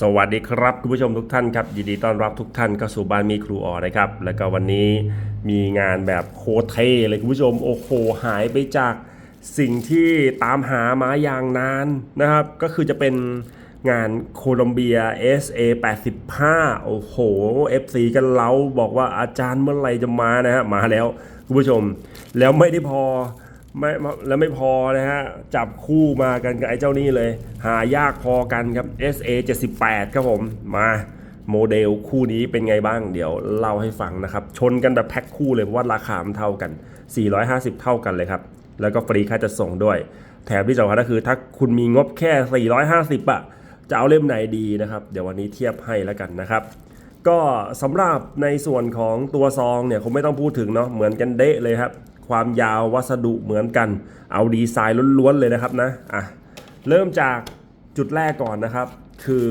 สวัสดีครับคุณผู้ชมทุกท่านครับยินดีต้อนรับทุกท่านเข้าสู่บ้านมีครูออนะครับ แล้วก็วันนี้มีงานแบบโคเทเลยคุณผู้ชมโอ้โหหายไปจากสิ่งที่ตามหามาอย่างนานนะครับ ก็คือจะเป็นงานโคลอมเบีย SA 85 โอ้โห FC กันเล้าบอกว่าอาจารย์เมื่อไหร่จะมานะฮะมาแล้วคุณผู้ชม แล้วไม่ได้พอ ไม่แล้วไม่พอนะฮะ จับคู่มากันกับไอ้เจ้านี่เลย หายากพอกันครับ SA 78ครับผมมาโมเดลคู่นี้เป็นไงบ้างเดี๋ยวเล่าให้ฟังนะครับ ชนกันแบบแพ็คคู่เลยเพราะว่าราคามันเท่ากัน 450 เท่ากันเลยครับ แล้วก็ฟรีค่าจัดส่งด้วย แถมที่สำคัญก็คือถ้าคุณมีงบแค่ 450อะจะเอาเล่มไหนดีนะครับ เดี๋ยววันนี้เทียบให้แล้วกันนะครับก็สำหรับในส่วนของตัวซองเนี่ยคงไม่ต้องพูดถึงเนาะเหมือนกันเดะเลยครับ ความยาววัสดุเหมือนกัน เอาดีไซน์ล้วนๆเลยนะครับนะอะเริ่มจากจุดแรกก่อนนะครับ คือ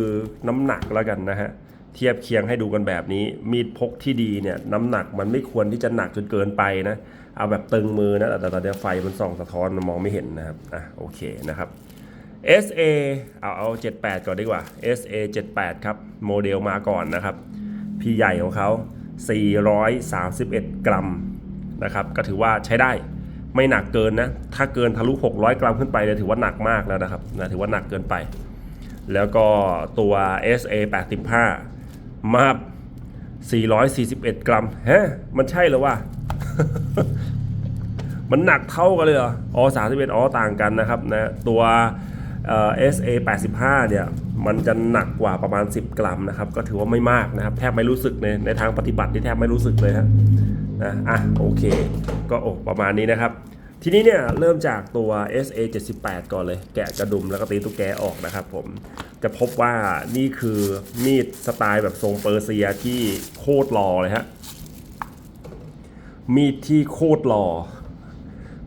น้ำหนักแล้วกันนะฮะเทียบเคียงให้ดูกันแบบนี้ มีดพกที่ดีเนี่ยน้ำหนักมันไม่ควรที่จะหนักจนเกินไปนะ เอาแบบตึงมือนะแต่ตอนนี้ไฟมันส่องสะท้อนมันมองไม่เห็นนะครับอะโอเคนะครับ SA เอาเอา 78 ก่อนดีกว่า SA 78 ครับ โมเดลมาก่อนนะครับ พี่ใหญ่ของเขา 431 กรัม นะครับก็ถือว่าใช้ได้ไม่หนักเกินนะถ้าเกินทะลุ 600 กรัมขึ้นไปเนี่ยถือว่าหนักมากแล้วนะครับนะถือว่าหนักเกินไป แล้วก็ตัว SA 85มา441 กรัมเฮ้มันใช่เหรอวะมันหนักเท่ากันเลยเหรออ๋อ31อ๋อต่างกันนะครับนะตัวเอ่อ SA 85เนี่ยมันจะหนักกว่าประมาณ 10 กรัมนะครับ ก็ถือว่าไม่มากนะครับ แทบไม่รู้สึกในในทางปฏิบัติที่แทบไม่รู้สึกเลยฮะ นะอะโอเค ก็โอประมาณนี้นะครับ ทีนี้เนี่ยเริ่มจากตัว SA 78ก่อนเลย แกะกระดุมแล้วก็ตีตุ๊กแกออกนะครับผมจะพบว่านี่คือมีดสไตล์แบบทรงเปอร์เซียที่โคตรหล่อเลยฮะมีดที่โคตรหล่อ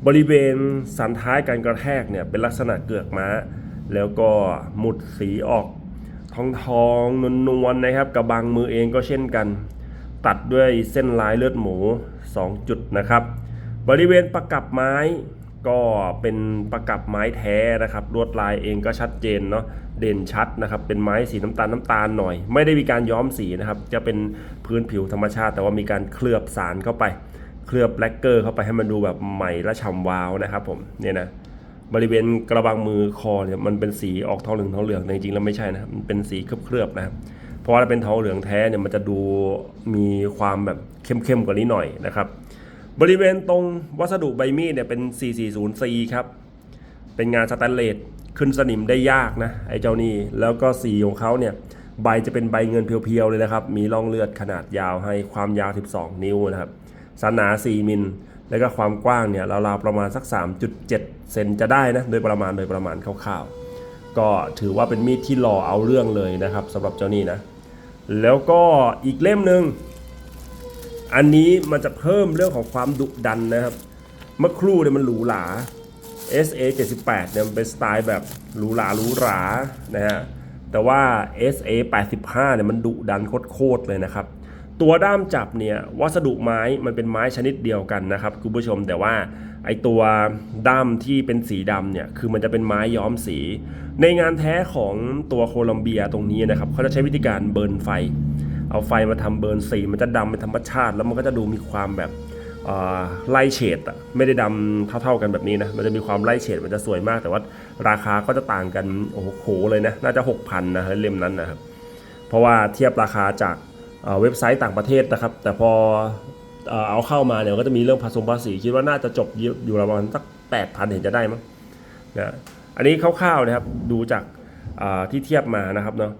บริเวณสันท้ายการกระแทกเนี่ยเป็นลักษณะเกือกม้า แล้วก็หมุดสีออกทองทองนวลนๆนะครับกระบังมือเองก็เช่นกัน ตัดด้วยเส้นลายเลือดหมู 2 จุดนะครับ บริเวณประกับไม้ก็เป็นประกับไม้แท้นะครับลวดลายเองก็ชัดเจนเนาะเด่นชัดนะครับ เป็นไม้สีน้ำตาลน้ำตาลหน่อย ไม่ได้มีการย้อมสีนะครับ จะเป็นพื้นผิวธรรมชาติ แต่ว่ามีการเคลือบสารเข้าไป เคลือบแบล็กเกอร์เข้าไปให้มันดูแบบใหม่และฉ่ำวาวนะครับผมเนี่ยนะบริเวณกระบังมือคอเนี่ยมันเป็นสีออกทองเหลืองทองเหลืองจริงๆแล้วไม่ใช่นะมันเป็นสีเคลือบๆนะครับ เพราะว่าถ้าเป็นทองเหลืองแท้เนี่ยมันจะดูมีความแบบเข้มๆกว่านี้หน่อยนะครับ บริเวณตรงวัสดุใบมีดเนี่ยเป็น 440C ครับ เป็นงานสแตนเลสขึ้นสนิมได้ยากนะไอ้เจ้านี่แล้วก็สีของเขาเนี่ยใบจะเป็นใบเงินเพียวๆเลยนะครับ มีร่องเลือดขนาดยาวให้ความยาว 12 นิ้วนะครับสันหนา 4 มิล แล้วก็ความกว้างเนี่ยราวๆประมาณสัก 3.7 เซนจะได้นะ โดยประมาณโดยประมาณคร่าวๆ ก็ถือว่าเป็นมีดที่หล่อเอาเรื่องเลยนะครับสำหรับเจ้านี่นะ แล้วก็อีกเล่มหนึ่งอันนี้มันจะเพิ่มเรื่องของความดุดันนะครับเมื่อครู่เนี่ยมันหรูหรา SA 78เนี่ยมันเป็นสไตล์แบบหรูหราหรูหรานะฮะแต่ว่า SA 85เนี่ยมันดุดันโคตรเลยนะครับตัวด้ามจับเนี่ยวัสดุไม้มันเป็นไม้ชนิดเดียวกันนะครับคุณผู้ชมแต่ว่า ไอตัวด้ามที่เป็นสีดำเนี่ยคือมันจะเป็นไม้ย้อมสี ในงานแท้ของตัวโคลัมเบียตรงนี้นะครับเขาจะใช้วิธีการเบิร์นไฟ เอาไฟมาทำเบิร์นสี มันจะดำเป็นธรรมชาติ แล้วมันก็จะดูมีความแบบไล่เฉดอะไม่ได้ดำเท่าๆกันแบบนี้นะมันจะมีความไล่เฉดมันจะสวยมาก แต่ว่าราคาก็จะต่างกันโอ้โหเลยนะน่าจะ 6,000นะเล่มนั้นนะครับเพราะว่าเทียบราคาจากเอ่อเว็บไซต์ต่างประเทศนะครับ แต่พอ เอาเข้ามาเนี่ยก็จะมีเรื่องผสมภาษีคิดว่าน่าจะจบอยู่ประมาณสัก8,000เห็นจะได้มั้งนะอันนี้คร่าวๆนะครับดูจากที่เทียบมานะครับเนาะ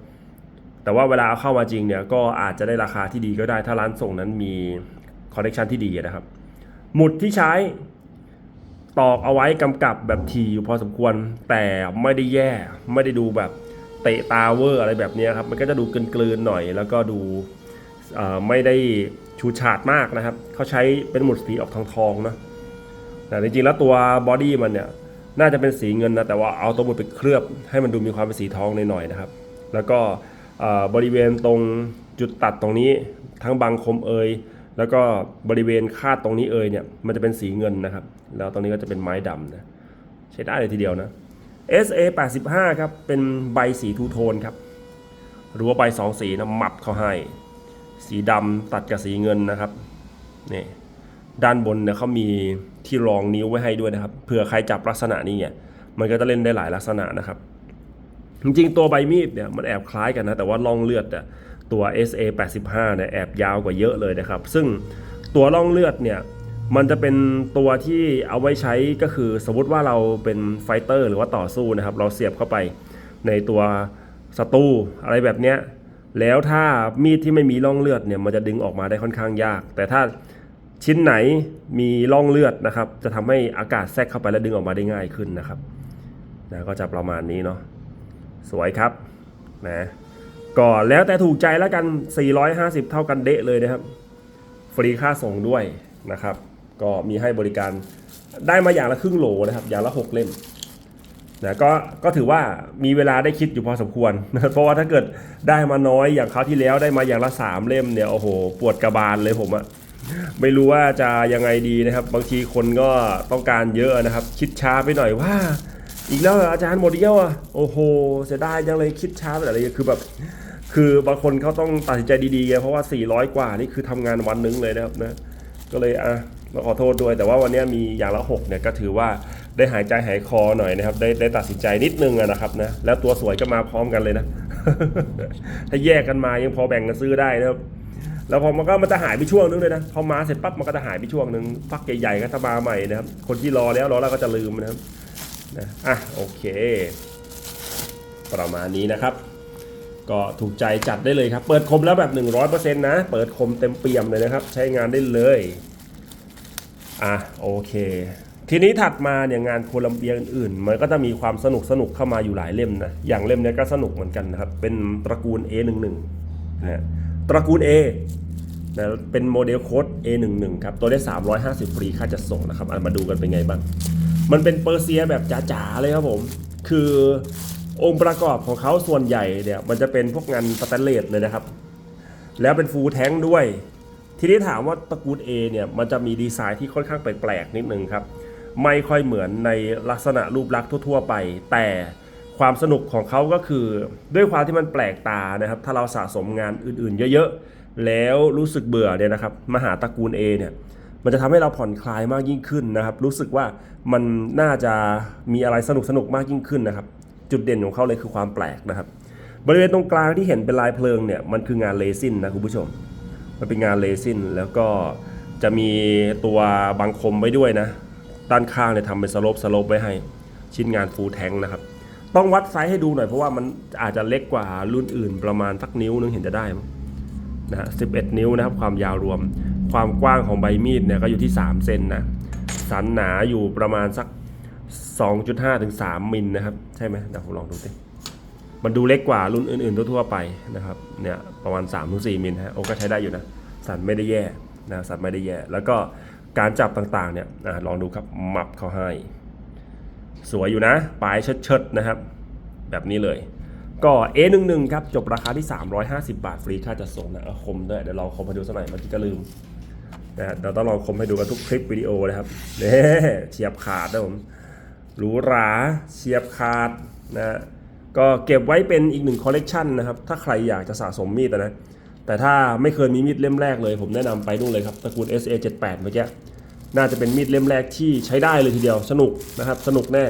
แต่ว่าเวลาเอาเข้ามาจริงเนี่ยก็อาจจะได้ราคาที่ดีก็ได้ถ้าร้านส่งนั้นมีคอนเนคชันที่ดีนะครับ หมุดที่ใช้ตอกเอาไว้กำกับแบบทีอยู่พอสมควร แต่ไม่ได้แย่ไม่ได้ดูแบบเตะตาเวอร์อะไรแบบนี้ครับ มันก็จะดูกลืนๆหน่อย แล้วก็ดูไม่ได้ ชูชาดมากนะครับเขาใช้เป็นหมุดสีออกทองๆเนะแต่จริงๆแล้วตัวบอดี้มันเนี่ยน่าจะเป็นสีเงินนะแต่ว่าเอาตัวหมุดไปเคลือบให้มันดูมีความเป็นสีทองหน่อยๆนะครับ แล้วก็บริเวณตรงจุดตัดตรงนี้ทั้งบางคมเอยแล้วก็บริเวณคาดตรงนี้เอยเนี่ยมันจะเป็นสีเงินนะครับ แล้วตรงนี้ก็จะเป็นไม้ดำนะใช้ได้เลยทีเดียวนะ SA 85ครับเป็นใบสีทูโทนครับรั้วใบสองสีนะหมับเขาให้ สีดำตัดกับสีเงินนะครับนี่ด้านบนเนี่ยเขามีที่รองนิ้วไว้ให้ด้วยนะครับเผื่อใครจับลักษณะนี้เนี่ยมันก็จะเล่นได้หลายลักษณะนะครับ จริงๆตัวใบมีดเนี่ยมันแอบคล้ายกันนะแต่ว่าล่องเลือดเนี่ยตัว SA 85เนี่ยแอบยาวกว่าเยอะเลยนะครับ ซึ่งตัวล่องเลือดเนี่ยมันจะเป็นตัวที่เอาไว้ใช้ก็คือสมมติว่าเราเป็นไฟเตอร์หรือว่าต่อสู้นะครับ เราเสียบเข้าไปในตัวศัตรูอะไรแบบเนี้ย แล้วถ้ามีดที่ไม่มีร่องเลือดเนี่ยมันจะดึงออกมาได้ค่อนข้างยาก แต่ถ้าชิ้นไหนมีร่องเลือดนะครับ จะทำให้อากาศแทรกเข้าไปและดึงออกมาได้ง่ายขึ้นนะครับนะก็จะประมาณนี้เนาะสวยครับนะก็แล้วแต่ถูกใจแล้วกัน 450 เท่ากันเดะเลยนะครับ ฟรีค่าส่งด้วยนะครับ ก็มีให้บริการได้มาอย่างละครึ่งโหลนะครับ อย่างละ 6 เล่ม นะก็ก็ถือว่ามีเวลาได้คิดอยู่พอสมควรนะเพราะว่าถ้าเกิดได้มาน้อยอย่างคราวที่แล้วได้มาอย่างละ 3 เล่มเนี่ยโอ้โห ปวดกระบาลเลยผมอะไม่รู้ว่าจะยังไงดีนะครับ บางทีคนก็ต้องการเยอะนะครับ คิดช้าไปหน่อยว่า อีกแล้วอาจารย์หมดอีกแล้วอะโอ้โหเสียดายจังเลยคิดช้าไปอะไรคือแบบคือบางคนเขาต้องตัดสินใจดีๆไงเพราะว่า 400 กว่านี่คือทำงานวันหนึงเลยนะครับนะก็เลยอะเราขอโทษด้วย แต่ว่าวันนี้มีอย่างละ6เนี่ยก็ถือว่า ได้หายใจหายคอหน่อยนะครับ ได้ได้ตัดสินใจนิดนึงนะครับนะแล้วตัวสวยก็มาพร้อมกันเลยนะ ถ้าแยกกันมายังพอแบ่งกันซื้อได้นะครับแล้วพอมันก็มันจะหายไปช่วงนึงเลยนะพอมาเสร็จปั๊บมันก็จะหายไปช่วงนึงพักใหญ่ๆก็จะมาใหม่นะครับ คนที่รอแล้วรอแล้วก็จะลืมนะครับนะอะโอเค ประมาณนี้นะครับ ก็ถูกใจจัดได้เลยครับ เปิดคมแล้วแบบ 100%นะ เปิดคมเต็มเปี่ยมเลยนะครับ ใช้งานได้เลย อะโอเค ทีนี้ถัดมาเนี่ยงานโคลัมเบียอื่นๆ มันก็จะมีความสนุกสนุกเข้ามาอยู่หลายเล่มนะ อย่างเล่มเนี้ยก็สนุกเหมือนกันนะครับ เป็นตระกูล A11 นะฮะตระกูล A นะเป็นโมเดลโค้ด A11 ครับ ตัวได้ 350 ฟรีค่าจัดส่งนะครับมาดูกันเป็นไงบ้าง มันเป็นเปอร์เซียแบบจ๋าๆเลยครับผม คือองค์ประกอบของเขาส่วนใหญ่เนี่ยมันจะเป็นพวกงานสแตนเลสเลยนะครับ แล้วเป็นฟูลแท้งด้วย ทีนี้ถามว่าตระกูล A เนี่ยมันจะมีดีไซน์ที่ค่อนข้างแปลกๆนิดนึงครับ ไม่ค่อยเหมือนในลักษณะรูปลักษณ์ทั่ว ๆ ไป แต่ความสนุกของเขาก็คือ ด้วยความที่มันแปลกตานะครับ ถ้าเราสะสมงานอื่นๆ เยอะๆ แล้วรู้สึกเบื่อเนี่ยนะครับมาหาตระกูล A เนี่ยมันจะทำให้เราผ่อนคลายมากยิ่งขึ้นนะครับ รู้สึกว่ามันน่าจะมีอะไรสนุกสนุกๆมากยิ่งขึ้นนะครับ จุดเด่นของเขาเลยคือความแปลกนะครับ บริเวณตรงกลางที่เห็นเป็นลายเพลิงเนี่ยมันคืองานเลซินนะคุณผู้ชม มันเป็นงานเลซินแล้วก็จะมีตัวบังคมไว้ด้วยนะ ด้านข้างเนี่ยทำเป็นสโลปสโลปไว้ให้ ชิ้นงานฟูลแทงนะครับ ต้องวัดไซส์ให้ดูหน่อยเพราะว่ามันอาจจะเล็กกว่ารุ่นอื่นประมาณสักนิ้วนึงเห็นจะได้นะฮะ11นิ้วนะครับความยาวรวม ความกว้างของใบมีดเนี่ยก็อยู่ที่ 3 เซนนะ สันหนาอยู่ประมาณสัก 2.5ถึง3มิลนะครับใช่ไหมเดี๋ยวผมลองดูสิมันดูเล็กกว่ารุ่นอื่นๆทั่วๆไปนะครับเนี่ยประมาณ3ถึง4มิลฮะโอ้ก็ใช้ได้อยู่นะ สันไม่ได้แย่นะสันไม่ได้แย่แล้วก็ การจับต่างๆเนี่ยอะลองดูครับมับเขาให้ สวยอยู่นะปลายเชิดๆนะครับ แบบนี้เลยก็ A11 ครับ จบราคาที่ 350 บาท ฟรีค่าจัดส่งนะคมด้วยเดี๋ยวลองคมให้ดูสักหน่อยเมื่อกี้ก็ลืมนะฮะเดี๋ยวต้องลองคมให้ดูกันทุกคลิปวิดีโอนะครับเน่เฉียบขาดนะผมหรูหราเฉียบขาดนะฮะก็เก็บไว้เป็นอีกหนึ่งคอลเลกชันนะครับ ถ้าใครอยากจะสะสมมีดนะ แต่ถ้าไม่เคยมีมีดเล่มแรกเลย ผมแนะนำไปนู่นเลยครับตระกูล SA78 เมื่อกี้น่าจะเป็นมีดเล่มแรกที่ใช้ได้เลยทีเดียวสนุกนะครับ สนุกแน่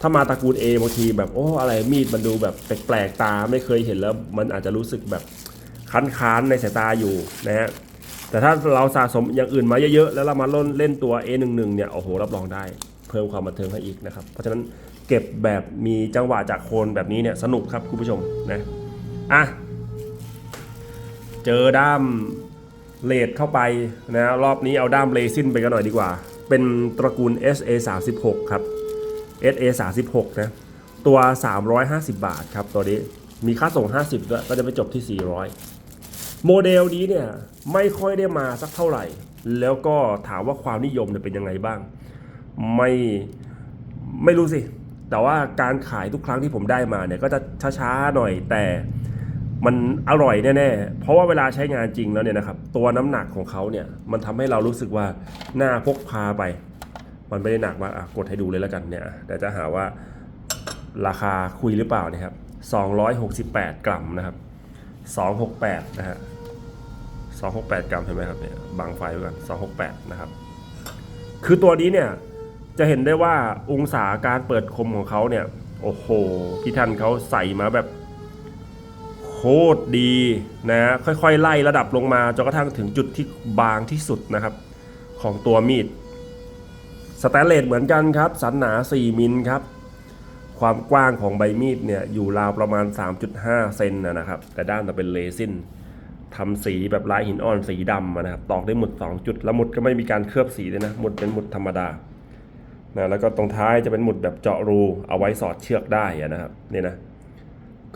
ถ้ามาตระกูล A บางทีแบบโอ้อะไรมีดมันดูแบบแปลกๆตาไม่เคยเห็นแล้ว มันอาจจะรู้สึกแบบค้านๆในสายตาอยู่นะฮะแต่ถ้าเราสะสมอย่างอื่นมาเยอะๆแล้วเรามาเล่นเล่นตัว A11 เนี่ยโอ้โหรับรองได้ เพิ่มความบันเทิงให้อีกนะครับ เพราะฉะนั้นเก็บแบบมีจังหวะจากโคนแบบนี้เนี่ยสนุกครับคุณผู้ชมนะอะ เจอด้ามเลดเข้าไปนะรอบนี้เอาด้ามเลซินไปกันหน่อยดีกว่า เป็นตระกูล SA 3 6ครับ SA 3 6นะตัว 350 บาทครับตัวนี้มีค่าส่ง 50ด้วยก็จะไปจบที่ 400 โมเดลนี้เนี่ยไม่ค่อยได้มาสักเท่าไหร่ แล้วก็ถามว่าความนิยมเนี่ยเป็นยังไงบ้าง ไม่ไม่รู้สิ แต่ว่าการขายทุกครั้งที่ผมได้มาเนี่ยก็จะช้าๆหน่อยแต่ มันอร่อยแน่ๆ เพราะว่าเวลาใช้งานจริงแล้วเนี่ยนะครับ ตัวน้ำหนักของเขาเนี่ยมันทำให้เรารู้สึกว่าหน่าพกพาไป มันไม่ได้หนักมากอะกดให้ดูเลยแล้วกันเนี่ยแต่จะหาว่าราคาคุยหรือเปล่านะครับ268 กรัมนะครับ268นะฮะ268 กรัมเห็นไหมครับเนี่ยบังไฟไว้ก่อน268นะครับคือตัวนี้เนี่ยจะเห็นได้ว่าองศาการเปิดคมของเขาเนี่ยโอ้โหพี่ท่านเขาใส่มาแบบ ตรดีนะฮะค่อยๆไล่ระดับลงมาจนกระทั่งถึงจุดที่บางที่สุดนะครับ ของตัวมีดสแตนเลสเหมือนกันครับ สันหนา 4 มิลครับ ความกว้างของใบมีดเนี่ยอยู่ราวประมาณ 3.5 เซนนะครับ แต่ด้านจะเป็นเรซินทำสีแบบลายหินอ่อนสีดำนะครับ ตอกได้หมุด 2 จุด แล้วหมุดก็ไม่มีการเคลือบสีเลยนะ หมุดเป็นหมุดธรรมดานะแล้วก็ตรงท้ายจะเป็นหมุดแบบเจาะรูเอาไว้สอดเชือกได้นะครับนี่นะ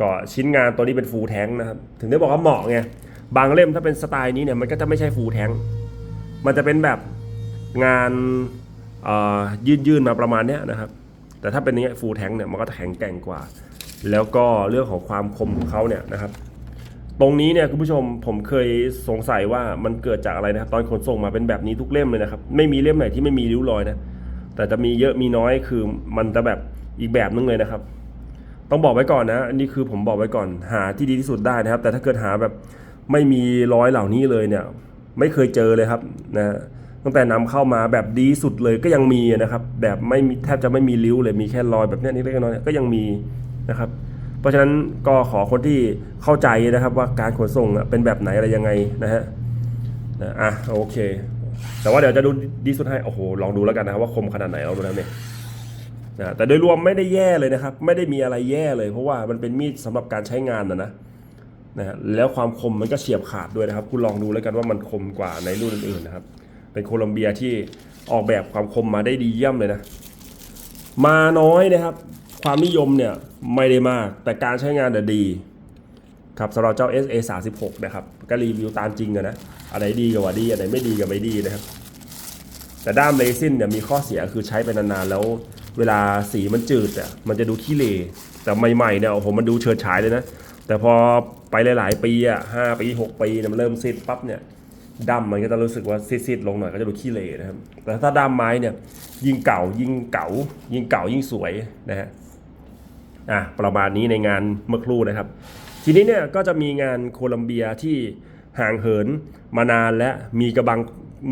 ก็ชิ้นงานตัวนี้เป็นฟูลแทงนะครับ ถึงได้บอกว่าเหมาะไง บางเล่มถ้าเป็นสไตล์นี้เนี่ยมันก็จะไม่ใช่ฟูลแทงมันจะเป็นแบบงานยื่นยื่นๆมาประมาณเนี้ยนะครับ แต่ถ้าเป็นอย่างเงี้ยฟูลแทงเนี่ยมันก็จะแข็งแกร่งกว่า แล้วก็เรื่องของความคมของเขาเนี่ยนะครับ ตรงนี้เนี่ยคุณผู้ชมผมเคยสงสัยว่ามันเกิดจากอะไรนะครับ ตอนขนส่งมาเป็นแบบนี้ทุกเล่มเลยนะครับ ไม่มีเล่มไหนที่ไม่มีริ้วรอยนะ แต่จะมีเยอะมีน้อยคือมันจะแบบอีกแบบนึงเลยนะครับ ต้องบอกไว้ก่อนนะ อันนี้คือผมบอกไว้ก่อนหาที่ดีที่สุดได้นะครับ แต่ถ้าเกิดหาแบบไม่มีรอยเหล่านี้เลยเนี่ย ไม่เคยเจอเลยครับนะตั้งแต่นำเข้ามาแบบดีสุดเลยก็ยังมีนะครับ แบบไม่มีแทบจะไม่มีริ้วเลยมีแค่รอยแบบนี้นิดเล็กน้อยก็ยังมีนะครับ เพราะฉะนั้นก็ขอคนที่เข้าใจนะครับว่าการขนส่งเป็นแบบไหนอะไรยังไงนะฮะนะอะโอเค แต่ว่าเดี๋ยวจะดูดีสุดให้โอ้โหลองดูแล้วกันนะครับว่าคมขนาดไหนลองดูนะเนี่ย นะแต่โดยรวมไม่ได้แย่เลยนะครับ ไม่ได้มีอะไรแย่เลย เพราะว่ามันเป็นมีดสำหรับการใช้งานนะนะนะแล้วความคมมันก็เฉียบขาดด้วยนะครับ คุณลองดูแล้วกันว่ามันคมกว่าในรุ่นอื่นๆนะครับ เป็นโคลัมเบียที่ออกแบบความคมมาได้ดีเยี่ยมเลยนะ มาน้อยนะครับ ความนิยมเนี่ยไม่ได้มาก แต่การใช้งานเนี่ยดีครับสำหรับเจ้า SA 36นะครับ ก็รีวิวตามจริงอะนะ อะไรดีกับว่าดีอันไหนไม่ดีกับไม่ดีนะครับ แต่ด้ามเรซินเนี่ยมีข้อเสียคือใช้ไปนานๆแล้ว เวลาสีมันจืดอะมันจะดูขี้เหร่แต่ใหม่ๆเนี่ยโอ้โหมันดูเฉิดฉายเลยนะ แต่พอไปหลาย ๆ ปีอะห้าปีหกปีเนี่ยมันเริ่มซีดปั๊บเนี่ยดำมันก็จะรู้สึกว่าซีดๆลงหน่อยก็จะดูขี้เหร่นะครับ แต่ถ้าด้ามไม้เนี่ยยิ่งเก่ายิ่งเก่ายิ่งเก่ายิ่งสวยนะฮะอะประมาณนี้ในงานเมื่อครู่นะครับ ทีนี้เนี่ยก็จะมีงานโคลัมเบียที่ห่างเหินมานานและมีกระบัง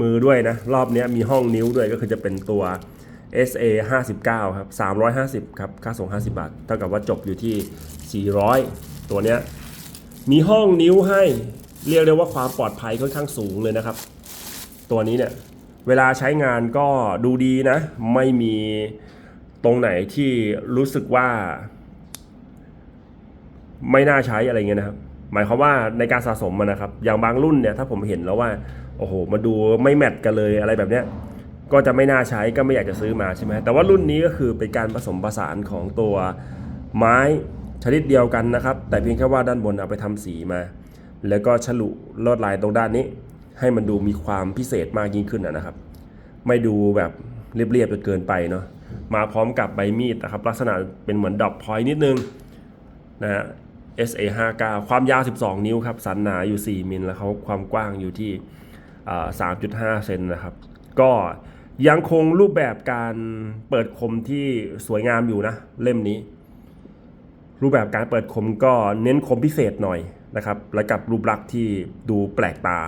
มือด้วยนะ รอบนี้มีห้องนิ้วด้วยก็คือจะเป็นตัว SA 59 ครับ 350 ครับ ค่าส่ง 50 บาท เท่ากับว่าจบอยู่ที่ 400 ตัวเนี้ย มีห้องนิ้วให้ เรียกได้ว่าความปลอดภัยค่อนข้างสูงเลยนะครับ ตัวนี้เนี่ย เวลาใช้งานก็ดูดีนะ ไม่มีตรงไหนที่รู้สึกว่า ไม่น่าใช้อะไรเงี้ยนะครับ หมายความว่าในการสะสมมันนะครับ อย่างบางรุ่นเนี่ย ถ้าผมเห็นแล้วว่า โอ้โห มาดูไม่แมทกันเลยอะไรแบบเนี้ย ก็จะไม่น่าใช้ก็ไม่อยากจะซื้อมาใช่ไหมแต่ว่ารุ่นนี้ก็คือเป็นการผสมผสานของตัวไม้ชนิดเดียวกันนะครับ แต่เพียงแค่ว่าด้านบนเอาไปทำสีมา แล้วก็ฉลุลวดลายตรงด้านนี้ ให้มันดูมีความพิเศษมากยิ่งขึ้นนะครับ ไม่ดูแบบเรียบๆจนเกินไปเนาะมาพร้อมกับใบมีดนะครับ ลักษณะเป็นเหมือนดอกพอยนิดนึงนะฮะ SA 59ความยาว 12 นิ้วครับสันหนาอยู่ 4 มิลแล้วเขาความกว้างอยู่ที่ 3.5 เซนนะครับ ก็ ยังคงรูปแบบการเปิดคมที่สวยงามอยู่นะ เล่มนี้ รูปแบบการเปิดคมก็เน้นคมพิเศษหน่อยนะครับ และกับรูปลักษณ์ที่ดูแปลกตา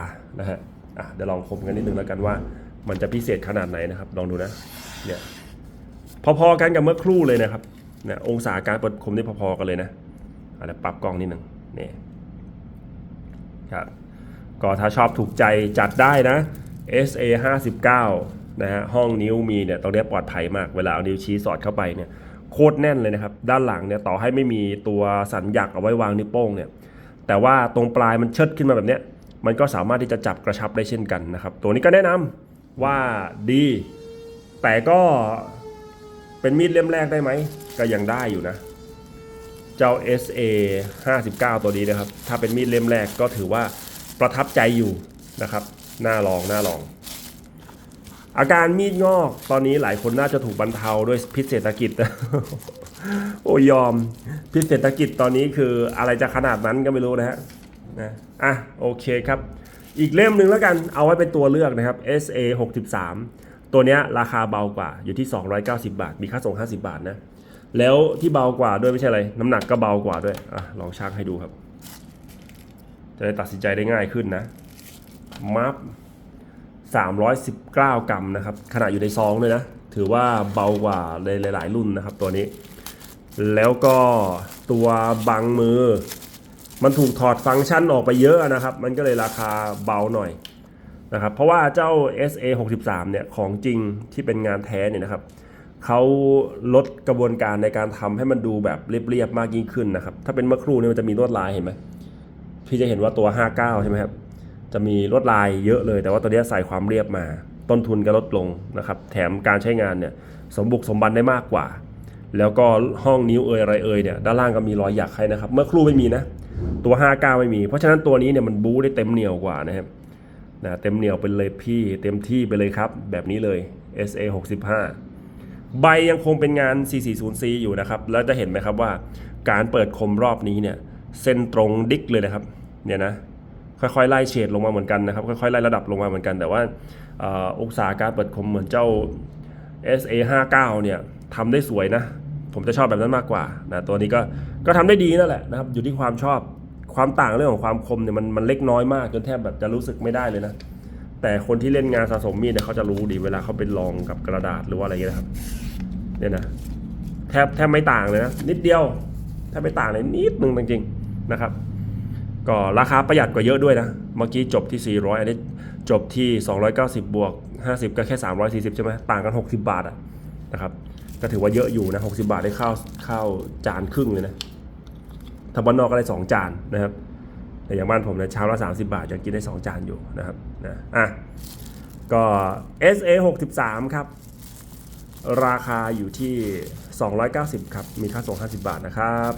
นะฮะอะเดี๋ยวลองคมกันนิดนึงแล้วกันว่า มันจะพิเศษขนาดไหนนะครับ ลองดูนะเนี่ยพอๆกันกับเมื่อครู่เลยนะครับเนี่ยองศาการเปิดคมนี่พอๆกันเลยนะอาจจะปรับกล้องนิดหนึ่งนี่ครับก็ถ้าชอบถูกใจจัดได้นะ SA 59 นะฮะห้องนิ้วมีเนี่ยตรงเนี้ปลอดภัยมาก เวลาเอานิ้วชี้สอดเข้าไปเนี่ยโคตรแน่นเลยนะครับ ด้านหลังเนี่ยต่อให้ไม่มีตัวสัญญักเอาไว้วางนิ้วโป้งเนี่ยแต่ว่าตรงปลายมันเชิดขึ้นมาแบบเนี้ยมันก็สามารถที่จะจับกระชับได้เช่นกันนะครับ ตัวนี้ก็แนะนำว่าดี แต่ก็เป็นมีดเล่มแรกได้ไหม ก็ยังได้อยู่นะ เจ้า SA 59 ตัวนี้นะครับ ถ้าเป็นมีดเล่มแรกก็ถือว่าประทับใจอยู่นะครับ น่าลองน่าลอง อาการมีดงอกตอนนี้หลายคนน่าจะถูกบรรเทาด้วยพิษเศรษฐกิจ โอ้ยอม พิษเศรษฐกิจตอนนี้คืออะไรจะขนาดนั้นก็ไม่รู้นะฮะนะอะโอเคครับ อีกเล่มหนึ่งแล้วกันเอาไว้เป็นตัวเลือกนะครับ SA 63 ตัวเนี้ยราคาเบากว่าอยู่ที่ 290 บาท มีค่าส่ง 50 บาทนะ แล้วที่เบากว่าด้วยไม่ใช่อะไร น้ำหนักก็เบากว่าด้วยอะลองชั่งให้ดูครับ จะได้ตัดสินใจได้ง่ายขึ้นนะมัฟ 319 กรัมนะครับขนาดอยู่ในซองเลยนะ ถือว่าเบากว่าหลาย ๆ รุ่นนะครับตัวนี้ แล้วก็ตัวบังมือ มันถูกถอดฟังก์ชันออกไปเยอะนะครับ มันก็เลยราคาเบาหน่อยนะครับเพราะว่าเจ้า SA 63เนี่ยของจริงที่เป็นงานแท้เนี่ยนะครับเขาลดกระบวนการในการทำให้มันดูแบบเรียบๆมากยิ่งขึ้นนะครับ ถ้าเป็นเมื่อครู่เนี่ยมันจะมีลวดลายเห็นไหมพี่จะเห็นว่าตัว 59 ใช่ไหมครับ จะมีลวดลายเยอะเลย แต่ว่าตัวนี้ใส่ความเรียบมา ต้นทุนก็ลดลงนะครับ แถมการใช้งานเนี่ยสมบุกสมบันได้มากกว่า แล้วก็ห้องนิ้วเอยอะไรเอยเนี่ยด้านล่างก็มีรอยหยักให้นะครับ เมื่อครู่ไม่มีนะ ตัว 59 ไม่มี เพราะฉะนั้นตัวนี้เนี่ยมันบู๊ได้เต็มเหนียวกว่านะครับนะเต็มเหนียวไปเลยพี่เต็มที่ไปเลยครับ แบบนี้เลย SA 65 ใบยังคงเป็นงาน 440C อยู่นะครับ แล้วจะเห็นไหมครับว่าการเปิดคมรอบนี้เนี่ยเส้นตรงดิกเลยนะครับเนี่ยนะ ค่อยๆไล่เฉดลงมาเหมือนกันนะครับค่อยๆไล่ระดับลงมาเหมือนกัน แต่ว่าองศาการเปิดคมเหมือนเจ้า SA 59 เนี่ยทำได้สวยนะ ผมจะชอบแบบนั้นมากกว่านะตัวนี้ก็ก็ทำได้ดีนั่นแหละนะครับอยู่ที่ความชอบความต่างเรื่องของความคมเนี่ยมันมันเล็กน้อยมากจนแทบแบบจะรู้สึกไม่ได้เลยนะแต่คนที่เล่นงานสะสมมีดเนี่ยเขาจะรู้ดีเวลาเขาไปลองกับกระดาษหรือว่าอะไรเงี้ยครับเนี่ยนะแทบแทบไม่ต่างเลยนะนิดเดียวแทบไม่ต่างเลยนิดนึงจริงๆนะครับ ก็ราคาประหยัดกว่าเยอะด้วยนะ เมื่อกี้จบที่ 400 อันนี้จบที่ 290 บวก 50 ก็แค่ 340 ใช่ไหมต่างกัน 60 บาทอะนะครับ ก็ถือว่าเยอะอยู่นะ 60 บาทได้ข้าวข้าวจานครึ่งเลยนะถ้าบ้านนอกก็ได้ 2 จานนะครับ แต่อย่างบ้านผมเนี่ยเช้าละ 30 บาทยังกินได้ 2 จานอยู่นะครับนะอะก็ SA 63 ครับ ราคาอยู่ที่ 290 ครับ มีค่าส่ง 50 บาทนะครับ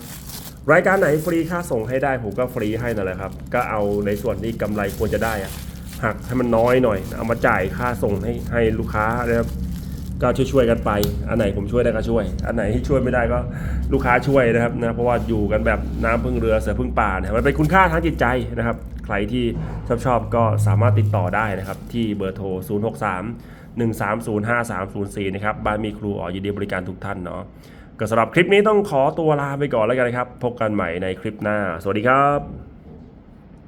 รายการไหนฟรีค่าส่งให้ได้ผมก็ฟรีให้นั่นแหละครับ ก็เอาในส่วนที่กำไรควรจะได้อะหักให้มันน้อยหน่อย เอามาจ่ายค่าส่งให้ให้ลูกค้านะครับก็ช่วยๆกันไป อันไหนผมช่วยได้ก็ช่วย อันไหนที่ช่วยไม่ได้ก็ลูกค้าช่วยนะครับนะ เพราะว่าอยู่กันแบบน้ำพึ่งเรือเสือพึ่งป่าเนี่ยมันเป็นคุณค่าทางจิตใจนะครับ ใครที่ชอบชอบก็สามารถติดต่อได้นะครับ ที่เบอร์โทร 063 1305304 นะครับ บ้านมีครูอ๋อยินดีบริการทุกท่านเนาะ ก็สำหรับคลิปนี้ต้องขอตัวลาไปก่อนแล้วกันนะครับ พบกันใหม่ในคลิปหน้า สวัสดีครับ